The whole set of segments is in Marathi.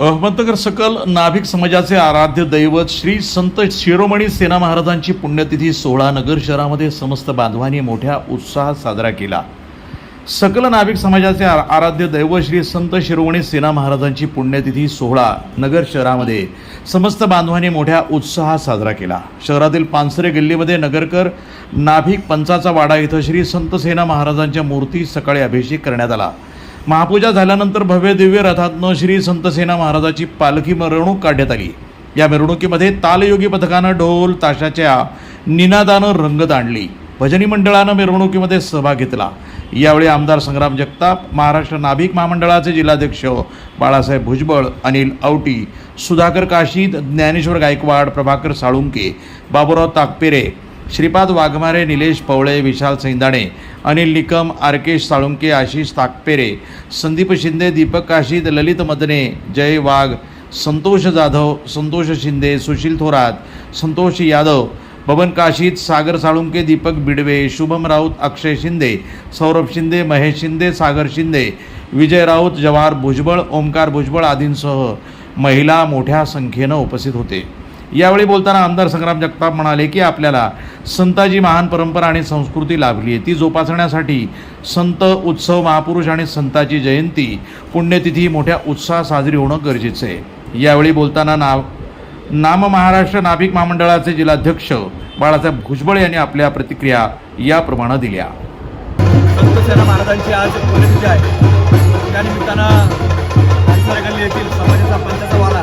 अहमदनगर सकल नाभिक समाजाचे आराध्य दैवत श्री संत शिरोमणी सेना महाराजांची पुण्यतिथी सोहळा नगर शहरामध्ये समस्त बांधवांनी मोठ्या उत्साहात साजरा केला. सकल नाभिक समाजाचे आराध्य दैवत श्री संत शिरोमणी सेना महाराजांची पुण्यतिथी सोहळा नगर शहरामध्ये समस्त बांधवांनी मोठ्या उत्साहात साजरा केला. शहरातील पानसरे गल्लीमध्ये नगरकर नाभिक पंचाचा वाडा इथं श्री संत सेना महाराजांच्या मूर्ती सकाळी अभिषेक करण्यात आला. महापूजा झाल्यानंतर भव्य दिव्य रथातनं श्री संतसेना महाराजाची पालखी मिरवणूक काढण्यात आली. या मिरवणुकीमध्ये तालयोगी पथकानं ढोल ताशाच्या निनादानं रंगत आणली भजनी मंडळानं मिरवणुकीमध्ये सहभाग घेतला. यावेळी आमदार संग्राम जगताप महाराष्ट्र नाभिक महामंडळाचे जिल्हाध्यक्ष बाळासाहेब भुजबळ अनिल औटी सुधाकर काशीद ज्ञानेश्वर गायकवाड प्रभाकर साळुंके बाबुराव ताकपेरे श्रीपाद वाघमारे निलेश पवळे विशाल सैंदाणे अनिल निकम आरकेश साळुंके आशिष ताकपेरे संदीप शिंदे दीपक काशीद ललित मदने जय वाघ संतोष जाधव संतोष शिंदे सुशील थोरात संतोष यादव बबन काशीद सागर साळुंके दीपक बिडवे शुभम राऊत अक्षय शिंदे सौरभ शिंदे महेश शिंदे सागर शिंदे विजय राऊत जवाहर भुजबळ ओमकार भुजबळ आदींसह महिला मोठ्या संख्येनं उपस्थित होते. यावेळी बोलताना आमदार संग्राम जगताप म्हणाले की आपल्याला संताची महान परंपरा आणि संस्कृती लाभली आहे. ती जोपासण्यासाठी संत उत्सव महापुरुष आणि संताची जयंती पुण्यतिथी मोठ्या उत्साहात साजरी होणं गरजेचं आहे. यावेळी बोलताना नाव नाम महाराष्ट्र नाभिक महामंडळाचे जिल्हाध्यक्ष बाळासाहेब भुजबळ यांनी आपल्या प्रतिक्रिया याप्रमाणे दिल्या. संत सेना महाराजांची आज पुण्यतिथी आहे. त्यानिमित्तानं येथील समाजाचा पंचाचा वाला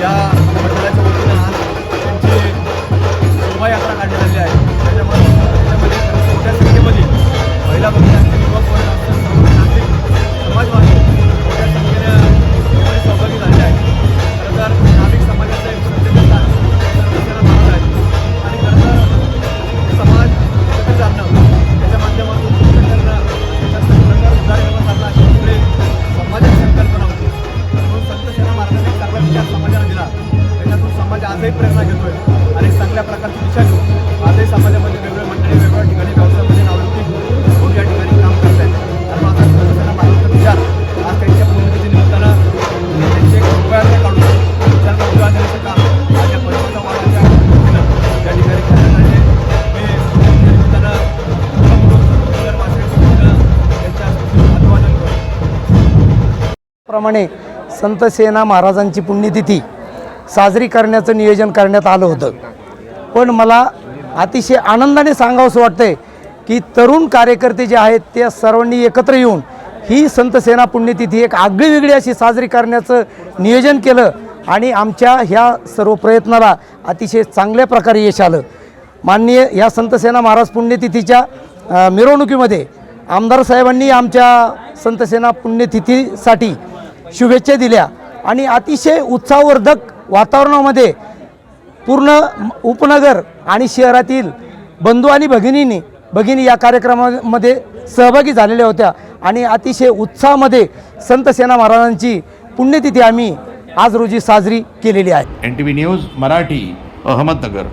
या समाजामध्ये वेगवेगळ्या मंडळी वेगवेगळ्या ठिकाणी व्यवसायामध्ये या ठिकाणी काम करत आहेत माझा विचार. आज त्यांच्या पुण्यतिथी निमित्तानं काढून त्यांना देण्याचं काम परिवाराच्या ठिकाणी करण्यात आले मी निमित्तानं प्रमाणे संत सेना महाराजांची पुण्यतिथी साजरी करण्याचं नियोजन करण्यात आलं होतं. पण मला अतिशय आनंदाने सांगावंसं वाटतंय की तरुण कार्यकर्ते जे आहेत त्या सर्वांनी एकत्र येऊन ही संत सेना पुण्यतिथी एक आगळी वेगळी अशी साजरी करण्याचं नियोजन केलं आणि आमच्या ह्या सर्व प्रयत्नाला अतिशय चांगल्या प्रकारे यश आलं. माननीय ह्या संत सेना महाराज पुण्यतिथीच्या मिरवणुकीमध्ये आमदार साहेबांनी आमच्या संत सेना पुण्यतिथीसाठी शुभेच्छा दिल्या आणि अतिशय उत्साहवर्धक वातावरणामध्ये पूर्ण उपनगर आणि शहरातील बंधू आणि भगिनींनी भगिनी या कार्यक्रमामध्ये सहभागी झालेल्या होत्या. आणि अतिशय उत्साहामध्ये संत सेना महाराजांची पुण्यतिथी आम्ही आज रोजी साजरी केलेली आहे. N T V news Marathi Ahmednagar.